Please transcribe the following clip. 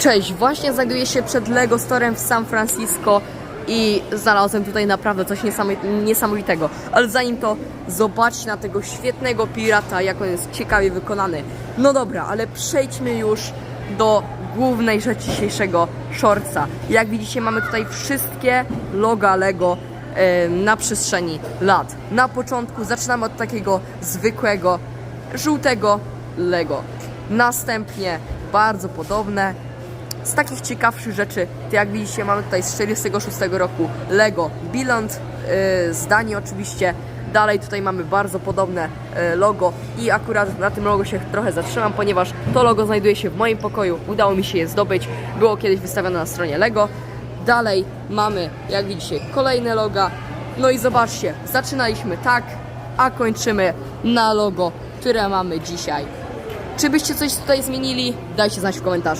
Cześć, właśnie znajduję się przed Lego Storem w San Francisco i znalazłem tutaj naprawdę coś niesamowi- niesamowitego. Ale zanim to, zobaczcie na tego świetnego pirata, jak on jest ciekawie wykonany. No dobra, ale przejdźmy już do głównej rzeczy dzisiejszego shortsa. Jak widzicie, mamy tutaj wszystkie loga Lego e, na przestrzeni lat. Na początku zaczynamy od takiego zwykłego, żółtego Lego. Następnie bardzo podobne, z takich ciekawszych rzeczy, to jak widzicie, mamy tutaj z 46 roku Lego Biland, yy, z Danii oczywiście. Dalej tutaj mamy bardzo podobne yy, logo i akurat na tym logo się trochę zatrzymam, ponieważ to logo znajduje się w moim pokoju. Udało mi się je zdobyć. Było kiedyś wystawione na stronie Lego. Dalej mamy, jak widzicie, kolejne loga. No i zobaczcie, zaczynaliśmy tak, a kończymy na logo, które mamy dzisiaj. Czy byście coś tutaj zmienili? Dajcie znać w komentarzu.